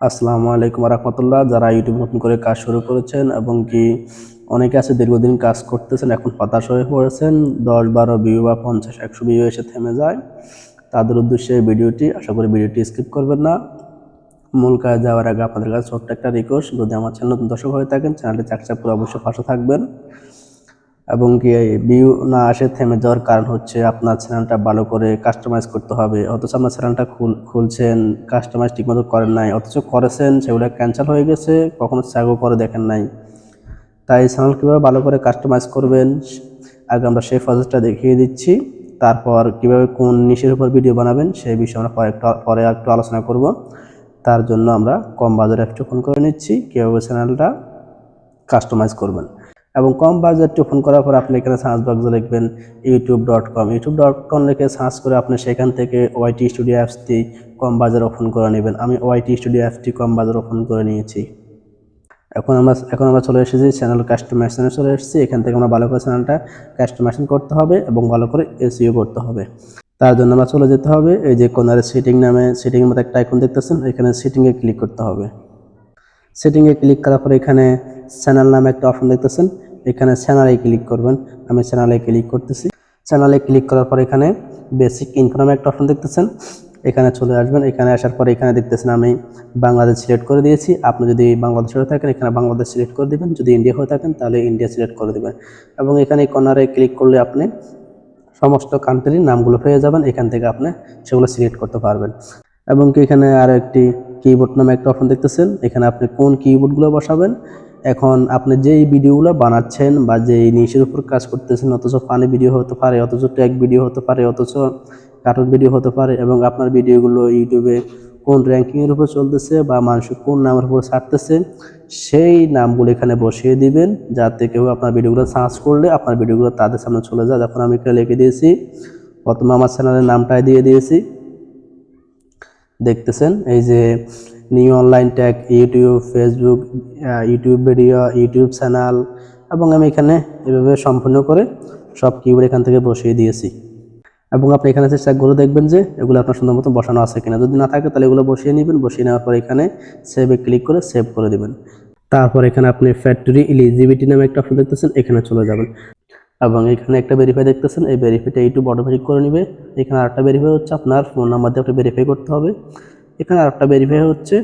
আসসালামু আলাইকুম রহমতুল্লাহ যারা ইউটিউব নতুন করে কাজ শুরু করেছেন এবং কি অনেকে আছে দীর্ঘদিন কাজ করতেছেন, এখন হতাশ হয়ে পড়েছেন, দশ বারো ভিউ বা পঞ্চাশ, একশো ভিউ এসে থেমে যায়, তাদের উদ্দেশ্যে ভিডিওটি, আশা করি ভিডিওটি স্কিপ করবেন না। মূল কাজ যাওয়ার আগে আপনাদের কাছে ছোট্ট একটা রিকোয়েস্ট যদি আমার চ্যানেল নতুন দর্শক হয়ে থাকেন চ্যানেলটি চাকচাক করে অবশ্যই পাশে থাকবেন। এবং কি ভিউ না আসে থেমে যাওয়ার কারণ হচ্ছে আপনার চ্যানেলটা ভালো করে কাস্টমাইজ করতে হবে। অথচ আপনার চ্যানেলটা খুল, খুলছেন কাস্টমাইজ ঠিকমতো করেন নাই, অথচ করেছেন, সেগুলো ক্যান্সেল হয়ে গেছে, কখনো স্যাগও করে দেখেন নাই। তাই চ্যানেল কীভাবে ভালো করে কাস্টমাইজ করবেন, আগে আমরা সেই প্রসেসটা দেখিয়ে দিচ্ছি, তারপর কীভাবে কোন নিশের উপর ভিডিও বানাবেন, সেই বিষয়ে আমরা পরে একটু পরে একটু আলোচনা করব। তার জন্য আমরা কম বাজারে একটু ফোন করে নিচ্ছি, কীভাবে চ্যানেলটা কাস্টমাইজ করবেন। এবং কম বাজেটটি ওপেন করার পর আপনি এখানে সার্চ বক্সে লিখবেন YouTube dot com YouTube dot com লিখে সার্চ করে আপনি সেখান থেকে ওয়াইটি স্টুডিও অ্যাপসটি কম বাজার ওপেন করে নেবেন। আমি ওয়াইটি স্টুডিও অ্যাপসটি কম বাজার ওপেন করে নিয়েছি। এখন আমরা এখন আমরা চলে এসেছি চ্যানেল কাস্টমাইজেশনে চলে এসেছি। এখান থেকে আমরা ভালো করে চ্যানেলটা কাস্টমাইজেশন করতে হবে এবং ভালো করে এসইও করতে হবে। তার জন্য আমরা চলে যেতে হবে। এই যে কোনারে সেটিং নামে সেটিংয়ের মধ্যে একটা আইকন দেখতেছেন, এখানে সেটিংয়ে ক্লিক করতে হবে। সেটিংয়ে ক্লিক করার পরে এখানে চ্যানেল নামে একটা অপশন দেখতেছেন। এখানে চ্যানেলে ক্লিক করবেন। আমি চ্যানেলে ক্লিক করতেছি। চ্যানেলে ক্লিক করার পর এখানে বেসিক ইনকাম একটা অপশন দেখতেছেন। এখানে চলে আসবেন। এখানে আসার পরে এখানে দেখতেছেন আমি বাংলাদেশ সিলেক্ট করে দিয়েছি। আপনি যদি বাংলাদেশ হয়ে থাকেন, এখানে বাংলাদেশ সিলেক্ট করে দেবেন। যদি ইন্ডিয়া হয়ে থাকেন, তাহলে ইন্ডিয়া সিলেক্ট করে দেবেন। এবং এখানে কর্নারে ক্লিক করলে আপনি সমস্ত কান্ট্রির নামগুলো পেয়ে যাবেন। এখান থেকে আপনি সেগুলো সিলেক্ট করতে পারবেন। এবং কি এখানে আরও একটি কিবোর্ড নামে একটা অপশন দেখতেছেন। এখানে আপনি কোন কিবোর্ডগুলো বসাবেন? এখন আপনি যেই ভিডিওগুলো বানাচ্ছেন বা যেই নিশের উপর কাজ করতেছেন, অথচ ফানি ভিডিও হতে পারে, অথচ ট্যাগ ভিডিও হতে পারে, অথচ কার্টুন ভিডিও হতে পারে, এবং আপনার ভিডিওগুলো ইউটিউবে কোন র্যাঙ্কিংয়ের উপর চলতেছে বা মানুষ কোন নামের উপর ছাড়তেছে, সেই নামগুলো এখানে বসিয়ে দিবেন, যাতে কেউ আপনার ভিডিওগুলো সার্চ করলে আপনার ভিডিওগুলো তাদের সামনে চলে যায়। যখন আমি এখানে লিখে দিয়েছি, প্রথমে আমার চ্যানেলের নামটাই দিয়ে দিয়েছি। দেখতেছেন, এই যে new online tag, YouTube, Facebook YouTube video, YouTube channel এবং আমি এখানে এভাবে সম্পূর্ণ করে সব কিবোর্ড এখান থেকে বসিয়ে দিয়েছি। এবং আপনি এখানে যে চেকগুলো দেখবেন যে, এগুলো আপনার সুন্দর মতো বসানো আছে কিনা। যদি না থাকে তাহলে এগুলো বসিয়ে নেবেন। বসিয়ে নেওয়ার পর এখানে সেভে ক্লিক করে সেভ করে দিবেন। তারপর এখানে আপনি ফ্যাক্টরি ইলিজিবিলিটি নামে একটা অপশন দেখতেছেন, এখানে চলে যাবেন। এবং এখানে একটা ভেরিফাই দেখতেছেন, এই ভেরিফাইটা ইউটিউব অটোমেটিক করে নেবে। এখানে আরেকটা ভেরিফাই হচ্ছে, আপনার ফোন নাম্বার দিয়ে আপনি ভেরিফাই করতে হবে। এখানে আরেকটা ভেরিফাই হচ্ছে।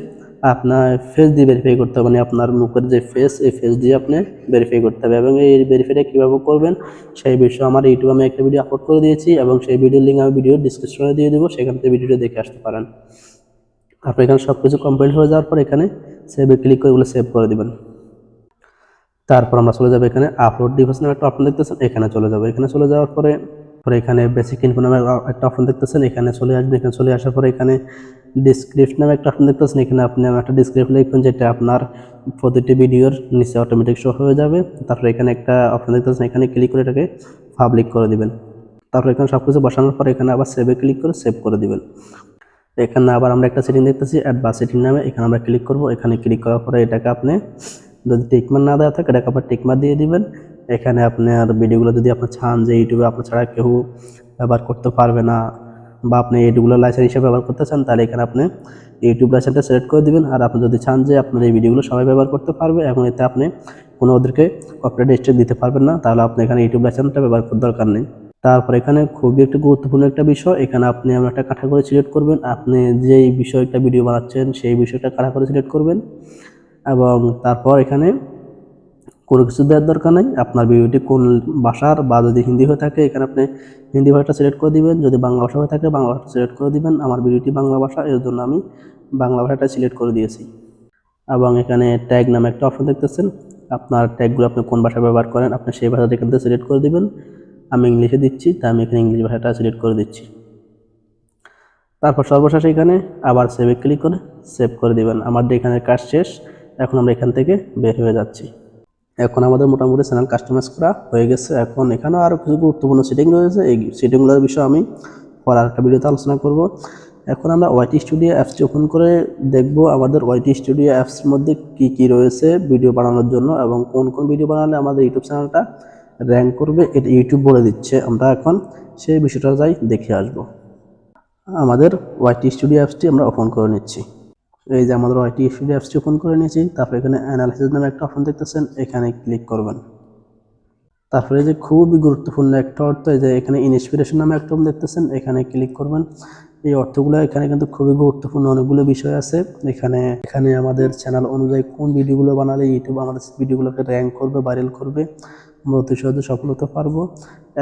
আপনার ফেস দিয়ে ভেরিফাই করতে হবে মানে আপনার মুখের যে ফেস এই ফেস দিয়ে আপনি ভেরিফাই করতে হবে। এবং এই ভেরিফাইটা কীভাবে করবেন, সেই বিষয়ে আমার ইউটিউবে আমি একটা ভিডিও আপলোড করে দিয়েছি এবং সেই ভিডিওর লিঙ্ক আমি ভিডিও ডিসক্রিপশনে দিয়ে দেবো, সেখান থেকে ভিডিওটা দেখে আসতে পারেন। আপনি এখানে সব কিছু কমপ্লিট হয়ে যাওয়ার পর এখানে সেভে ক্লিক করে এগুলো সেভ করে দেবেন। তারপর আমরা চলে যাব এখানে আপলোড ডিভাইস নামে একটা অপশন দেখতেছেন, এখানে চলে যাব। এখানে চলে যাওয়ার পরে পরে এখানে বেসিক ইনফো নামে একটা অপশন দেখতেছেন, এখানে চলে আসবেন এখানে চলে আসার পরে এখানে ডিসক্রিপশন নামে একটা অপশন দেখতেছেন, এখানে আপনি একটা ডিসক্রিপশন লিখবেন যেটা আপনার প্রতিটি ভিডিওর নিচে অটোমেটিক শো হয়ে যাবে। তারপরে এখানে একটা অপশন দেখতেছেন, এখানে ক্লিক করে এটাকে পাবলিক করে দিবেন। তারপর এখানে সব কিছু বসানোর পর এখানে আবার সেভে ক্লিক করে সেভ করে দিবেন। এখানে আবার আমরা একটা সেটিং দেখতেছি অ্যাডভান্স সেটিং নামে। এখানে আমরা ক্লিক করব। এখানে ক্লিক করার পরে এটাকে আপনি যদি টিকমার না দেওয়া থাকে, এটাকে আবার টিকমার দিয়ে দিবেন। এখানে আপনার ভিডিওগুলো যদি আপনি চান যে ইউটিউবে আপনার ছাড়া কেউ ব্যবহার করতে পারবে না বা আপনি ইউটিউবগুলো লাইসেন্স হিসেবে ব্যবহার করতে চান, তাহলে এখানে আপনি ইউটিউব লাইসেন্সটা সিলেক্ট করে দিবেন। আর আপনি যদি চান যে আপনার এই ভিডিওগুলো সবাই ব্যবহার করতে পারবে এবং এতে আপনি কোনো ওদেরকে কপিরাইট স্ট্রাইক দিতে পারবেন না, তাহলে আপনি এখানে ইউটিউব লাইসেন্সটা ব্যবহার করার দরকার নেই। তারপর এখানে খুবই একটা গুরুত্বপূর্ণ একটা বিষয়, এখানে আপনি এমন একটা ক্যাটাগরি সিলেক্ট করবেন, আপনি যেই বিষয়টা ভিডিও বানাচ্ছেন, সেই বিষয়টা ক্যাটাগরি সিলেক্ট করবেন। এবং তারপর এখানে কোনো কিছু দেওয়ার দরকার নেই। আপনার ভিডিওটি কোন ভাষার বা যদি হিন্দি হয়ে থাকে, এখানে আপনি হিন্দি ভাষাটা সিলেক্ট করে দিবেন। যদি বাংলা ভাষা হয়ে থাকে, বাংলা ভাষাটা সিলেক্ট করে দিবেন। আমার ভিডিওটি বাংলা ভাষা এর জন্য আমি বাংলা ভাষাটা সিলেক্ট করে দিয়েছি। এবং এখানে ট্যাগ নামে একটা অপশন দেখতেছেন। আপনার ট্যাগগুলো আপনি কোন ভাষায় ব্যবহার করেন, আপনি সেই ভাষাটা এখান থেকে সিলেক্ট করে দিবেন। আমি ইংলিশে দিচ্ছি তাই আমি এখানে ইংলিশ ভাষাটা সিলেক্ট করে দিচ্ছি। তারপর সর্বশেষ এখানে আবার সেভে ক্লিক করে সেভ করে দিবেন। আমার এখানে কাজ শেষ। এখন আমরা এখান থেকে বের হয়ে যাচ্ছি। এখন আমাদের মোটামুটি চ্যানেল কাস্টমাইজ করা হয়ে গেছে। এখন এখানেও আরও কিছু গুরুত্বপূর্ণ সেটিং রয়েছে। এই সেটিংগুলোর বিষয়ে আমি পরে আরেকটা ভিডিওতে আলোচনা করব। এখন আমরা ওয়াইটি স্টুডিও অ্যাপসটি ওপেন করে দেখব আমাদের ওয়াইটি স্টুডিও অ্যাপসের মধ্যে কি কি রয়েছে ভিডিও বানানোর জন্য এবং কোন কোন ভিডিও বানালে আমাদের ইউটিউব চ্যানেলটা র্যাঙ্ক করবে এটা ইউটিউব বলে দিচ্ছে। আমরা এখন সেই বিষয়টা যাই দেখে আসব। আমাদের ওয়াইটি স্টুডিও অ্যাপসটি আমরা ওপেন করে নিচ্ছি। এই যে আমাদের ওয়াইটি স্টুডিও অ্যাপসটি ওপেন করে নিয়েছি, তারপরে এখানে অ্যানালাইসিস নামে একটা অপশন দেখতেছেন, এখানে ক্লিক করবেন। তারপরে যে খুবই গুরুত্বপূর্ণ একটা অর্থ যে এখানে ইনস্পিরেশন নামে একটা দেখতেছেন, এখানে ক্লিক করবেন। এই অর্থগুলো এখানে কিন্তু খুবই গুরুত্বপূর্ণ অনেকগুলো বিষয় আছে। এখানে এখানে আমাদের চ্যানেল অনুযায়ী কোন ভিডিওগুলো বানালে ইউটিউব আমাদের ভিডিওগুলোকে র্যাঙ্ক করবে ভাইরাল করবে, আমরা অতি সহজে সফল হতে পারব।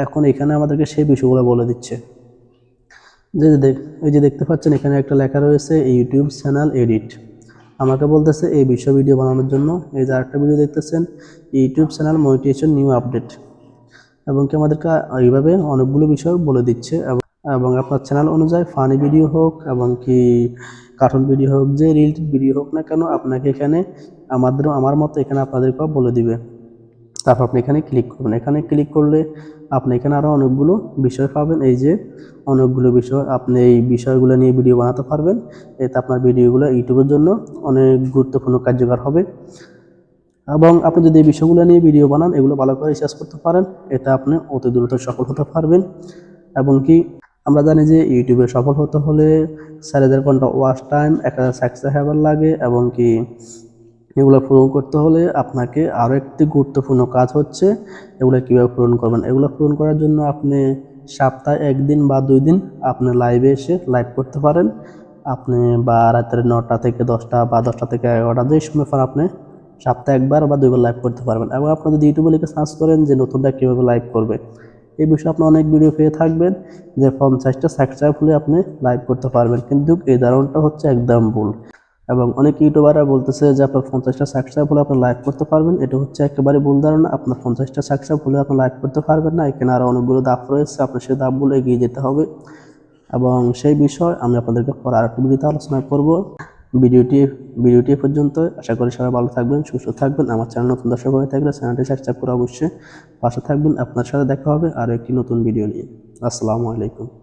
এখন এখানে আমাদেরকে সেই বিষয়গুলো বলে দিচ্ছে। যে এই যে দেখতে পাচ্ছেন, এখানে একটা লেখা রয়েছে, ইউটিউব চ্যানেল এডিট। আমাকে বলতেছে এই বিষয় ভিডিও বানানোর জন্য। এই যে আরেকটা ভিডিও দেখতেছেন, YouTube channel monetization new update. এবং কি আমাদেরকে এইভাবে অনেকগুলো বিষয় বলে দিচ্ছে। এবং আপনার চ্যানেল অনুযায়ী ফানি ভিডিও হোক, এবং কি কার্টুন ভিডিও হোক, যে রিলেটেড ভিডিও হোক না কেন, আপনাকে এখানে আমাদেরও আমার মতো এখানে আপনাদেরকেও বলে দিবে। তারপর আপনি এখানে ক্লিক করবেন এখানে ক্লিক করলে আপনি এখানে আরও অনেকগুলো বিষয় পাবেন। এই যে অনেকগুলো বিষয়, আপনি এই বিষয়গুলো নিয়ে ভিডিও বানাতে পারবেন। এতে আপনার ভিডিওগুলো ইউটিউবের জন্য অনেক গুরুত্বপূর্ণ, কার্যকর হবে। এবং আপনি যদি এই বিষয়গুলো নিয়ে ভিডিও বানান, এগুলো ভালো করে রিসার্চ করতে পারেন, এতে আপনি অতি দ্রুত সফল হতে পারবেন। এবং কি, আমরা জানি যে ইউটিউবে সফল হতে হলে চার হাজার ঘণ্টা ওয়াচ টাইম এক হাজার সাবস্ক্রাইবার লাগে। এবং কি এগুলো পূরণ করতে হলে আপনাকে আরও একটি গুরুত্বপূর্ণ কাজ হচ্ছে এগুলো কীভাবে পূরণ করবেন। এগুলো পূরণ করার জন্য আপনি সপ্তাহে একদিন বা দুই দিন আপনি লাইভে এসে লাইভ করতে পারেন। আপনি বা রাতের নটা থেকে দশটা বা দশটা থেকে এগারোটা যে সময় পর আপনি সপ্তাহে একবার বা দুইবার লাইভ করতে পারবেন। এবং আপনি যদি ইউটিউবে লিখে সার্চ করেন যে নতুনটা কীভাবে লাইভ করবে, এই বিষয়ে আপনি অনেক ভিডিও পেয়ে থাকবেন যে পঞ্চাশটা সাবস্ক্রাইব হলে আপনি লাইভ করতে পারবেন। কিন্তু এই ধারণাটা হচ্ছে একদম ভুল। এবং অনেক ইউটিউবাররা বলতেছে যে আপনার পঞ্চাশটা সাবস্ক্রাইব হলে আপনি লাইভ করতে পারবেন। এটা হচ্ছে একেবারে ভুল ধারণা। আপনার পঞ্চাশটা সাবস্ক্রাইব হলে আপনি লাইভ করতে পারবেন না। এখানে আরও অনেকগুলো দাপ রয়েছে। আপনার সেই দাপগুলো এগিয়ে যেতে হবে। এবং সেই বিষয় আমি আপনাদেরকে পরে আরেকটি ভিডিওতে আলোচনা করব। ভিডিওটি ভিডিওটি পর্যন্ত আশা করি সবাই ভালো থাকবেন, সুস্থ থাকবেন। আমার চ্যানেল নতুন দর্শক হয়ে থাকলে চ্যানেলটি সাবস্ক্রাইব করে অবশ্যই পাশে থাকবেন। আপনার সাথে দেখা হবে আরও একটি নতুন ভিডিও নিয়ে। আসসালামু আলাইকুম।